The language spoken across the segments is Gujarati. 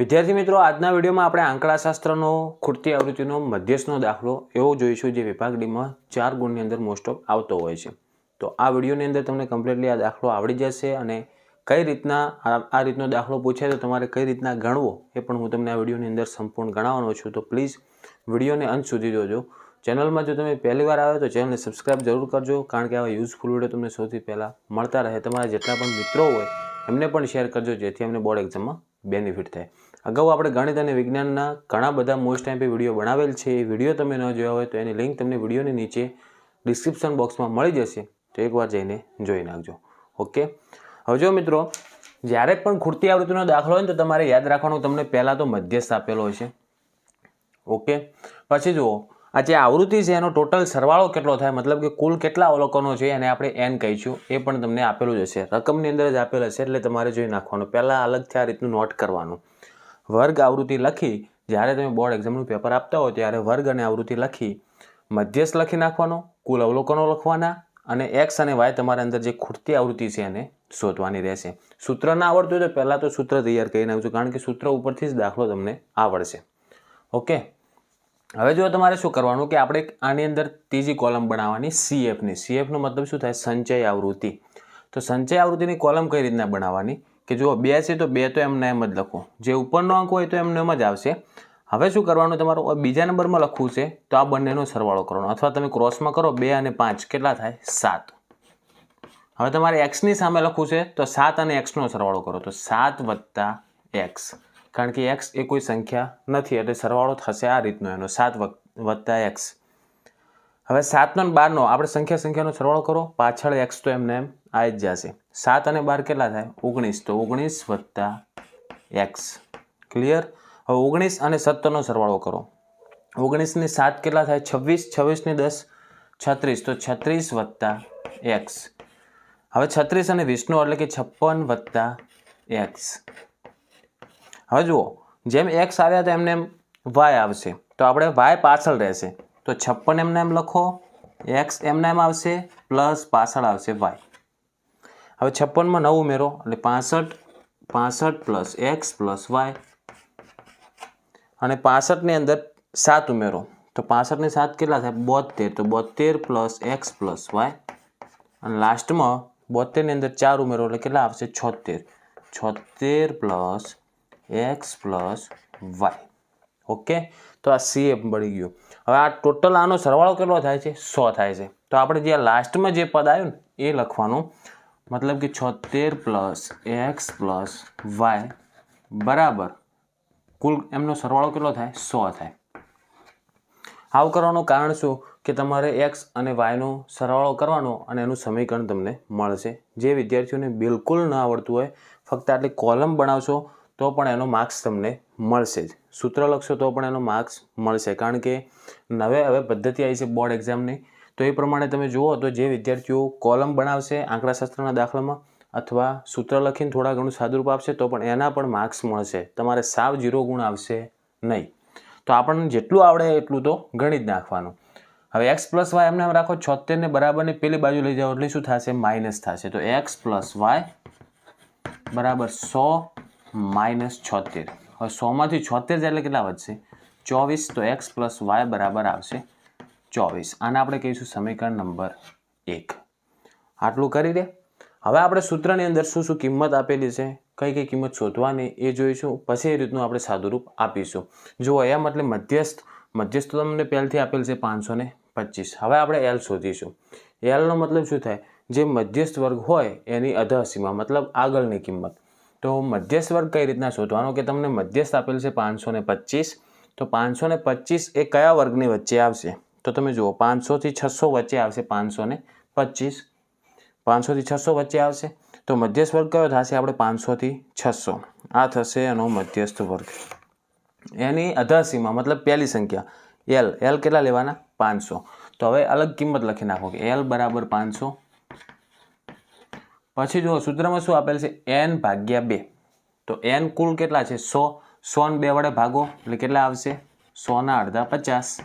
વિદ્યાર્થી મિત્રો, આજના વિડીયોમાં આપણે આંકડાશાસ્ત્રનો, ખૂટતી આવૃત્તિનો મધ્યસ્થનો દાખલો એવો જોઈશું જે વિભાગ ડીમાં ચાર ગુણની અંદર મોસ્ટ ઓફ આવતો હોય છે. તો આ વિડીયોની અંદર તમને કમ્પ્લીટલી આ દાખલો આવડી જશે અને કઈ રીતના આ રીતનો દાખલો પૂછે તો તમારે કઈ રીતના ગણવો એ પણ હું તમને આ વિડીયોની અંદર સંપૂર્ણ ગણાવવાનો છું. તો પ્લીઝ વિડીયોને અંત સુધી જોજો. ચેનલમાં જો તમે પહેલીવાર આવ્યો તો ચેનલને સબસ્ક્રાઇબ જરૂર કરજો, કારણ કે આવા યુઝફુલ વીડિયો તમને સૌથી પહેલાં મળતા રહે. તમારા જેટલા પણ મિત્રો હોય એમને પણ શેર કરજો, જેથી અમને બોર્ડ એક્ઝામમાં બેનિફિટ થાય. અગાઉ આપણે ગણિત અને વિજ્ઞાનના ઘણા બધા મોસ્ટ ટાઈમ વીડિયો બનાવેલ છે. એ વીડિયો તમે ન જોયા હોય તો એની લિંક તમને વિડીયોની નીચે ડિસ્ક્રિપ્શન બોક્સમાં મળી જશે. તો એકવાર જઈને જોઈ નાખજો. ઓકે હવે જો મિત્રો, જ્યારે પણ ખૂટતી આવૃત્તિનો દાખલો હોય ને તો તમારે યાદ રાખવાનું, તમને પહેલાં તો મધ્યસ્થ આપેલો હોય છે ઓકે પછી જુઓ, આ જે આવૃત્તિ છે એનો ટોટલ સરવાળો કેટલો થાય? મતલબ કે કુલ કેટલા અવલોકનો છે એને આપણે એન કહીશું. એ પણ તમને આપેલું જ હશે. રકમની અંદર જ આપેલ હશે એટલે તમારે જોઈ નાખવાનું. પહેલાં અલગથી આ રીતનું નોટ કરવાનું. વર્ગ આવૃત્તિ લખી, જ્યારે તમે બોર્ડ એક્ઝામનું પેપર આપતા હો ત્યારે વર્ગ અને આવૃત્તિ લખી, મધ્યસ્થ લખી નાખવાનો, કુલ અવલોકનો લખવાના અને એક્સ અને વાય તમારા અંદર જે ખૂટતી આવૃત્તિ છે એને શોધવાની રહેશે. સૂત્ર ના આવડતું હોય તો પહેલાં તો સૂત્ર તૈયાર કરી નાખજો કારણ કે સૂત્ર ઉપરથી જ દાખલો તમને આવડશે. ઓકે? હવે જો તમારે શું કરવાનું કે આપણે આની અંદર ત્રીજી કોલમ બનાવવાની સીએફની સીએફનો મતલબ શું થાય? સંચય આવૃત્તિ. તો સંચય આવૃત્તિની કોલમ કઈ રીતના બનાવવાની? કે જો બે છે તો બે તો એમને એમ જ લખો. જે ઉપરનો અંક હોય તો એમને એમ જ આવશે. હવે શું કરવાનું? તમારું બીજા નંબરમાં લખવું છે, તો આ બંનેનો સરવાળો કરવાનો. અથવા તમે ક્રોસમાં કરો, બે અને પાંચ. કેટલા થાય? સાત. હવે તમારે એક્સની સામે લખવું છે, તો સાત અને એક્સનો સરવાળો કરો. તો સાત વત્તા એક્સ. કારણ કે એક્સ એ કોઈ સંખ્યા નથી, એટલે સરવાળો થશે આ રીતનો એનો. સાત વત્તા એક્સ. હવે સાતનો અને બારનો, આપણે સંખ્યા, સંખ્યાનો સરવાળો કરો. પાછળ એક્સ તો એમને એમ આવી જ જશે. સાત અને બાર કેટલા થાય? ઓગણીસ. તો ઓગણીસ વત્તા એક્સ. ક્લિયર હવે ઓગણીસ અને સત્તરનો સરવાળો કરો. ઓગણીસની સાત કેટલા થાય? છવ્વીસ. છવ્વીસની દસ. છત્રીસ. તો છત્રીસ વત્તા એક્સ. હવે છત્રીસ અને વીસનો એટલે કે છપ્પન વત્તા એક્સ. હવે જુઓ, જેમ એક્સ આવ્યા તો એમને એમ વાય આવશે. તો આપણે વાય પાછળ રહેશે. તો છપ્પન એમને એમ લખો. એક્સ એમને એમ આવશે, પ્લસ પાછળ આવશે વાય. હવે છપ્પનમાં નવ ઉમેરો એટલે પાસઠ પાસઠ પ્લસ એક્સ પ્લસ વાય. અને પાસઠની અંદર સાત ઉમેરો. તો પાસઠની સાત કેટલા થાય? બોતેર તો બોતેર પ્લસ એક્સ પ્લસ વાય. અને લાસ્ટમાં બોતેરની અંદર ચાર ઉમેરો એટલે કેટલા આવશે? છોતેર છોતેર plus x plus y. Okay? તો આ સી એમ મળી ગયું. હવે આ ટોટલ આનો સરવાળો કેટલો થાય છે? સો થાય છે. તો આપણે જે લાસ્ટમાં જે પદ આવ્યું ને, એ લખવાનું. મતલબ કે છોતેર પ્લસ એક્સ પ્લસ વાય બરાબર કુલ એમનો સરવાળો કેટલો થાય? સો થાય. આવું કરવાનું કારણ શું? કે તમારે એક્સ અને વાયનો સરવાળો કરવાનો અને એનું સમીકરણ તમને મળશે. જે વિદ્યાર્થીઓને બિલકુલ ન આવડતું હોય, ફક્ત આટલી કોલમ બનાવશો તો પણ એનો માર્ક્સ તમને મળશે જ. સૂત્ર લખશો તો પણ એનો માર્ક્સ મળશે. કારણ કે નવે હવે પદ્ધતિ આવી છે બોર્ડ એક્ઝામની. તો એ પ્રમાણે તમે જુઓ તો જે વિદ્યાર્થીઓ કોલમ બનાવશે આંકડાશાસ્ત્રના દાખલામાં અથવા સૂત્ર લખીને થોડા ઘણું સાદુરૂપ આપશે, તો પણ એના પણ માર્ક્સ મળશે. તમારે સાવ જીરો ગુણ આવશે નહીં. તો આપણને જેટલું આવડે એટલું તો ગણી જ નાખવાનું. હવે એક્સ પ્લસ વાય એમને એમ રાખો છોતેરને બરાબરને પેલી બાજુ લઈ જાઓ એટલે શું થશે? માઇનસ થશે. તો એક્સ પ્લસ વાય બરાબર સો માઇનસ છોતેર હવે સોમાંથી છોતેર એટલે કેટલા વધશે? ચોવીસ. તો એક્સ પ્લસ વાય બરાબર આવશે ચોવીસ. આને આપણે કહીશું સમીકરણ નંબર એક. આટલું કરી દે. હવે આપણે સૂત્રની અંદર શું શું કિંમત આપેલી છે, કઈ કઈ કિંમત શોધવાની એ જોઈશું. પછી એ રીતનું આપણે સાદુરૂપ આપીશું. જુઓ, એમ એટલે મધ્યસ્થ મધ્યસ્થ તમને પહેલથી આપેલ છે પાંચસો ને પચીસ. હવે આપણે એલ શોધીશું. એલનો મતલબ શું થાય? જે મધ્યસ્થ વર્ગ હોય એની અધસીમા, મતલબ આગળની કિંમત. તો મધ્યસ્થ વર્ગ કઈ રીતના શોધવાનો? કે તમને મધ્યસ્થ આપેલ છે પાંચસો ને પચીસ. તો પાંચસો ને પચીસ એ કયા વર્ગની વચ્ચે આવશે? તો તમે જુઓ, પાંચસોથી છસો વચ્ચે આવશે પાંચસો ને પચીસ. પાંચસોથી છસો વચ્ચે આવશે. તો મધ્યસ્થ વર્ગ કયો થશે? આપણે પાંચસોથી છસો. આ થશે એનો મધ્યસ્થ વર્ગ. એની અધાસીમાં મતલબ પહેલી સંખ્યા. એલ એલ કેટલા લેવાના? પાંચસો. તો હવે અલગ કિંમત લખી નાખો કે એલ બરાબર પાંચસો. પછી જુઓ, સૂત્રમાં શું આપેલ છે? એન ભાગ્યા બે. તો એન કુલ કેટલા છે? સો. સો ને બે વડે ભાગો, એટલે કેટલા આવશે? સોના અડધા પચાસ.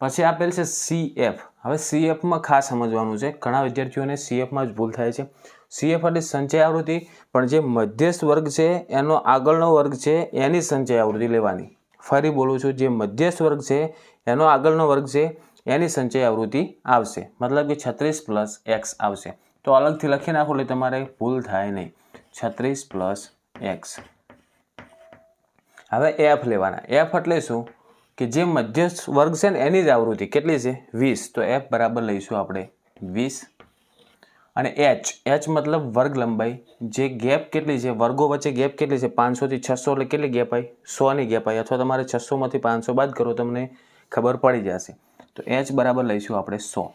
પછી આપેલ છે સી એફ હવે સી એફમાં ખાસ સમજવાનું છે. ઘણા વિદ્યાર્થીઓને સી એફમાં જ ભૂલ થાય છે. સીએફ એટલે સંચય આવૃત્તિ, પણ જે મધ્યસ્થ વર્ગ છે, એનો આગળનો વર્ગ છે, એની સંચય આવૃત્તિ લેવાની. ફરી બોલું છું, જે મધ્યસ્થ વર્ગ છે, એનો આગળનો વર્ગ છે, એની સંચય આવૃત્તિ આવશે. મતલબ કે છત્રીસ પ્લસ એક્સ આવશે. તો અલગથી લખી નાખો, એટલે તમારે ભૂલ થાય નહીં. છત્રીસ પ્લસ એક્સ હવે એફ લેવાના. એફ એટલે શું? કે જે મધ્યસ્થ વર્ગ છે ને એની જ આવૃત્તિ કેટલી છે? વીસ. તો એફ બરાબર લઈશું આપણે વીસ. અને એચ એચ મતલબ વર્ગ લંબાઈ. જે ગેપ કેટલી છે? વર્ગો વચ્ચે ગેપ કેટલી છે? પાંચસોથી છસો. એટલે કેટલી ગેપ આવી? સોની ગેપ આવી. અથવા તમારે છસોમાંથી પાંચસો બાદ કરો તમને ખબર પડી જશે. તો એચ બરાબર લઈશું આપણે સો.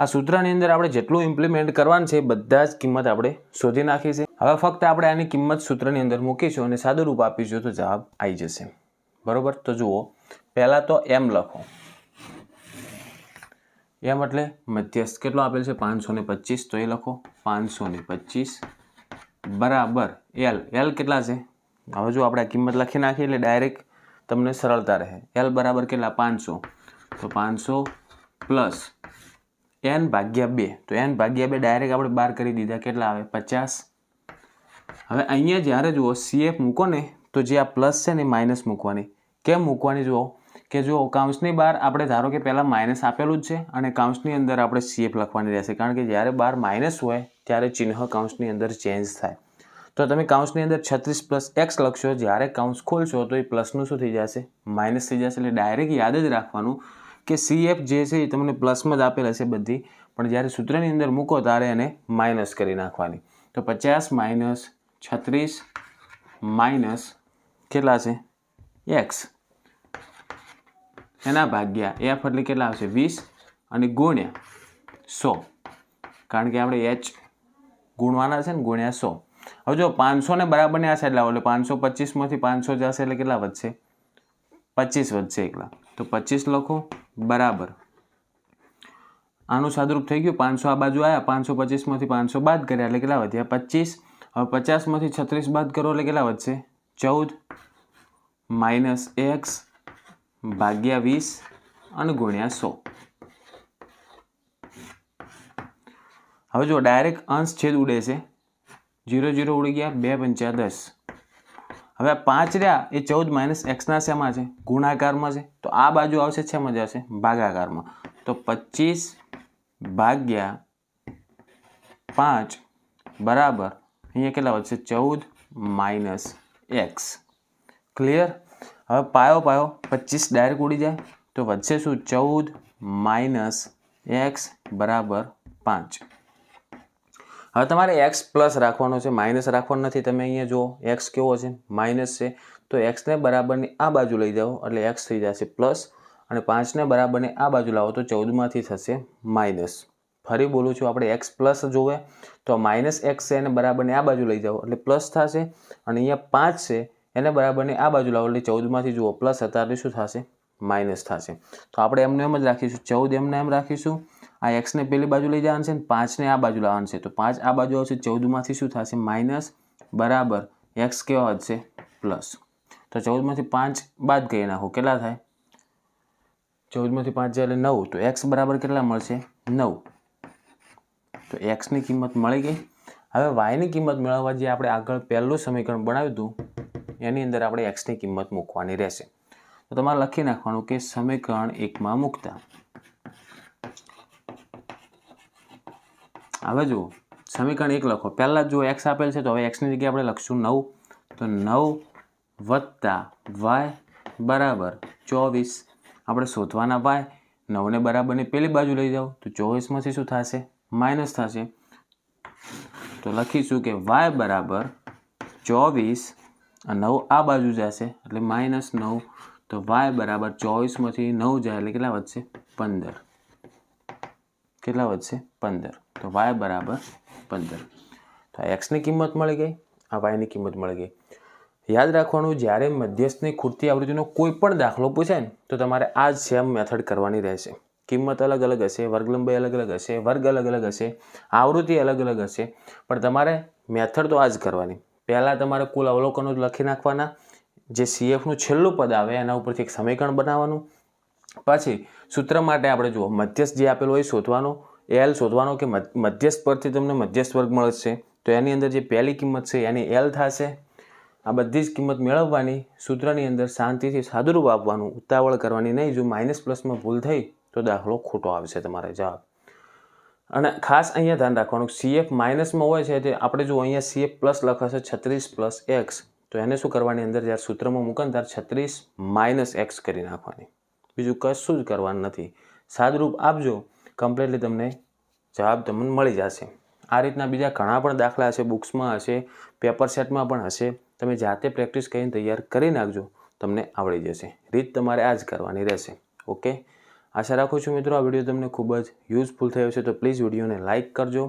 આ સૂત્રની અંદર આપણે જેટલું ઇમ્પ્લિમેન્ટ કરવાનું છે બધા જ કિંમત આપણે શોધી નાખી છે. હવે ફક્ત આપણે આની કિંમત સૂત્રની અંદર મૂકીશું અને સાદું રૂપ આપીશું તો જવાબ આવી જશે. બરોબર? તો જુઓ, પહેલાં તો એમ લખો. એમ એટલે મધ્યસ્થ કેટલો આપેલ છે? પાંચસો ને પચીસ. તો એ લખો, પાંચસો ને પચીસ. બરાબર. એલ એલ કેટલા છે? હવે જો આપણે આ કિંમત લખી નાખીએ એટલે ડાયરેક્ટ તમને સરળતા રહે. એલ બરાબર કેટલા? પાંચસો. તો પાંચસો પ્લસ એન ભાગ્યા બે. તો એન ભાગ્યા બે ડાયરેક્ટ આપણે બાર કરી દીધા. કેટલા આવે? પચાસ. હવે અહીંયા જ્યારે જુઓ સીએફ મૂકો ને, તો જે આ પ્લસ છે ને માઇનસ મૂકવાની. કેમ મૂકવાની જુઓ? કે જો કાઉન્સની બહાર આપણે ધારો કે પહેલાં માઇનસ આપેલું જ છે અને કાઉન્સની અંદર આપણે સીએફ લખવાની રહેશે. કારણ કે જ્યારે બહાર માઇનસ હોય, ત્યારે ચિહ્ન કાઉન્સની અંદર ચેન્જ થાય. તો તમે કાઉન્સની અંદર છત્રીસ પ્લસ એક્સ લખશો, જ્યારે કાઉન્સ ખોલશો, તો એ પ્લસનું શું થઈ જશે? માઇનસ થઈ જશે. એટલે ડાયરેક્ટ યાદ જ રાખવાનું કે સીએફ જે છે એ તમને પ્લસમાં જ આપેલ હશે બધી. પણ જ્યારે સૂત્રની અંદર મૂકો, ત્યારે એને માઇનસ કરી નાખવાની. તો પચાસ માઇનસ છત્રીસ માઇનસ કેટલા છે? એક્સ એના ભાગ્યા. એફ એટલે કેટલા આવશે? વીસ અને ગુણ્યા સો. કારણ કે આપણે એચ ગુણવાના છે ને ગુણ્યા સો. હવે જો પાંચસો ને બરાબરની આ સાઈડ લાવો એટલે પાંચસો પચીસમાંથી પાંચસો જશે એટલે કેટલા વધશે? પચીસ વધશે એકલા. તો પચીસ લખો, બરાબર. આનું સાદરૂપ થઈ ગયું, પાંચસો આ બાજુ આવ્યા પાંચસો પચીસમાંથી પાંચસો બાદ કર્યા, એટલે કેટલા વધ્યા? પચીસ. હવે પચાસમાંથી છત્રીસ બાદ કરો, એટલે કેટલા વધશે? ચૌદ. Minus x. ભાગ્યા વીસ અને ગુણ્યા સો. હવે જો ડાયરેક્ટ અંશ છેદ ઉડે છે જીરો જીરો ઉડી ગયા, બે પંચા દસ. હવે પાંચ રહ્યા, એ ચૌદ માઇનસ એક્સના શેમાં છે? ગુણાકારમાં છે? તો આ બાજુ આવશે, શેમાં જશે? ભાગાકારમાં. તો પચીસ ભાગ્યા પાંચ બરાબર, અહીંયા કેટલા વધશે? ચૌદ માઇનસ એક્સ. ક્લિયર હવે પાયો પાયો. પચીસ ડાયરેક્ટ ઉડી જાય. તો વધશે શું? ચૌદ માઇનસ એક્સ બરાબર પાંચ. હવે તમારે એક્સ પ્લસ રાખવાનો છે, માઇનસ રાખવાનો નથી. તમે અહીંયા જુઓ, એક્સ કેવો છે? માઇનસ છે. તો એક્સને બરાબરની આ બાજુ લઈ જાઓ, એટલે એક્સ થઈ જશે પ્લસ. અને પાંચને બરાબરની આ બાજુ લાવો, તો ચૌદમાંથી થશે માઇનસ. ફરી બોલું છું, આપણે એક્સ પ્લસ જોવે. તો માઇનસ એક્સ છે એને બરાબરને આ બાજુ લઈ જાઓ, એટલે પ્લસ થશે. અને અહીંયા પાંચ છે એને બરાબરની આ બાજુ લાવો ચૌદમાંથી જુઓ પ્લસ હતા શું થશે? માઇનસ થશે. તો આપણે એમને એમ જ રાખીશું. ચૌદ એમને એમ રાખીશું. આ એક્સને પેલી બાજુ લઈ જવાનું છે ને પાંચને આ બાજુ લાવવાનું છે. તો પાંચ આ બાજુ આવશે, ચૌદમાંથી શું થશે? માઇનસ બરાબર. એક્સ કેવા વધશે? પ્લસ તો ચૌદમાંથી પાંચ બાદ કરી નાખો. કેટલા થાય? ચૌદમાંથી પાંચ જાય એટલે નવ. તો એક્સ બરાબર કેટલા મળશે? નવ. તો એક્સની કિંમત મળી ગઈ. હવે વાયની કિંમત મેળવવા જે આપણે આગળ પહેલું સમીકરણ બનાવ્યું હતું એની અંદર આપણે એક્સની કિંમત મૂકવાની રહેશે. તો તમારે લખી નાખવાનું કે સમીકરણ એકમાં મૂકતા. હવે જુઓ, સમીકરણ એક લખો. પહેલાં જો એક્સ આપેલ છે તો હવે એક્સની જગ્યાએ આપણે લખશું નવ. તો નવ વત્તા વાય બરાબર ચોવીસ. આપણે શોધવાના વાય નવને બરાબરની પેલી બાજુ લઈ જાઓ. તો ચોવીસમાંથી શું થશે? માઇનસ થશે. તો લખીશું કે વાય બરાબર ચોવીસ નવ આ બાજુ જશે, એટલે માઇનસ નવ, તો વાય બરાબર ચોવીસમાંથી નવ જાય, એટલે કેટલા વધશે? પંદર. કેટલા વધશે? પંદર. તો વાય બરાબર પંદર. તો આ એક્સની કિંમત મળી ગઈ, આ વાયની કિંમત મળી ગઈ. યાદ રાખવાનું, જ્યારે મધ્યસ્થની ખૂટતી આવૃત્તિનો કોઈ પણ દાખલો પૂછાય ને, તો તમારે આ જ સેમ મેથડ કરવાની રહેશે. કિંમત અલગ અલગ હશે વર્ગ લંબાઈ અલગ અલગ હશે, વર્ગ અલગ અલગ હશે, આવૃત્તિ અલગ અલગ હશે, પણ તમારે મેથડ તો આ જ કરવાની. પહેલાં તમારે કુલ અવલોકનો લખી નાખવાના. જે સીએફનું છેલ્લું પદ આવે, એના ઉપરથી એક સમીકરણ બનાવવાનું. પછી, સૂત્ર માટે આપણે જુઓ, મધ્યસ્થ જે આપેલો હોય શોધવાનો. એલ શોધવાનો કે મધ- મધ્યસ્થ પરથી તમને મધ્યસ્થ વર્ગ મળશે તો એની અંદર જે પહેલી કિંમત છે, એની એલ થશે. આ બધી જ કિંમત મેળવવાની, સૂત્રની અંદર શાંતિથી સાદુરૂપ આપવાનું, ઉતાવળ કરવાની નહીં. જો માઇનસ પ્લસમાં ભૂલ થઈ, તો દાખલો ખોટો આવશે તમારે જવાબ. અને ખાસ અહીંયા ધ્યાન રાખવાનું સીએફ માઇનસમાં હોય છે તે આપણે જો અહીંયા સીએફ પ્લસ લખાશે છત્રીસ પ્લસ એક્સ તો એને શું કરવાની અંદર? જ્યારે સૂત્રમાં મૂકે ત્યારે છત્રીસ માઇનસ એક્સ કરી નાખવાની. બીજું કશું જ કરવાનું નથી. સાદરૂપ આપજો કમ્પ્લીટલી તમને જવાબ તમને મળી જશે. આ રીતના બીજા ઘણા પણ દાખલા હશે બુક્સમાં હશે પેપર સેટમાં પણ હશે. તમે જાતે પ્રેક્ટિસ કરીને તૈયાર કરી નાખજો, તમને આવડી જશે. રીત તમારે આ જ કરવાની રહેશે. ઓકે આશા રાખું છું મિત્રો આ વીડિયો તમને ખૂબ જ યુઝફુલ થયો છે તો પ્લીઝ વિડીયોને લાઇક કરજો.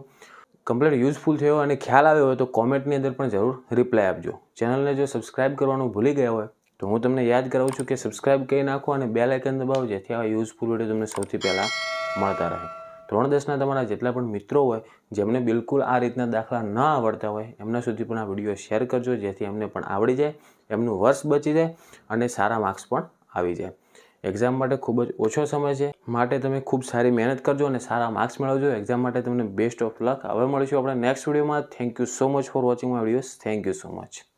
કમ્પ્લીટ યુઝફુલ થયો અને ખ્યાલ આવ્યો હોય તો કોમેન્ટની અંદર પણ જરૂર રિપ્લાય આપજો. ચેનલને જો સબસ્ક્રાઇબ કરવાનું ભૂલી ગયા હોય, તો હું તમને યાદ કરાવું છું કે સબસ્ક્રાઇબ કરી નાખો અને બે લાઇકન દબાવો, જેથી આવા યુઝફુલ વીડિયો તમને સૌથી પહેલાં મળતા રહે. ધોરણ દસના તમારા જેટલા પણ મિત્રો હોય, જેમને બિલકુલ આ રીતના દાખલા ન આવડતા હોય, એમના સુધી પણ આ વીડિયો શેર કરજો, જેથી એમને પણ આવડી જાય, એમનું વર્ષ બચી જાય અને સારા માર્ક્સ પણ આવી જાય. એક્ઝામ માટે ખૂબ જ ઓછો સમય છે. માટે તમે ખૂબ સારી મહેનત કરજો અને સારા માર્ક્સ મેળવજો. એક્ઝામ માટે તમને બેસ્ટ ઓફ લક હવે મળીશું આપણે નેક્સ્ટ વિડીયોમાં thank you so much for watching my videos thank you so much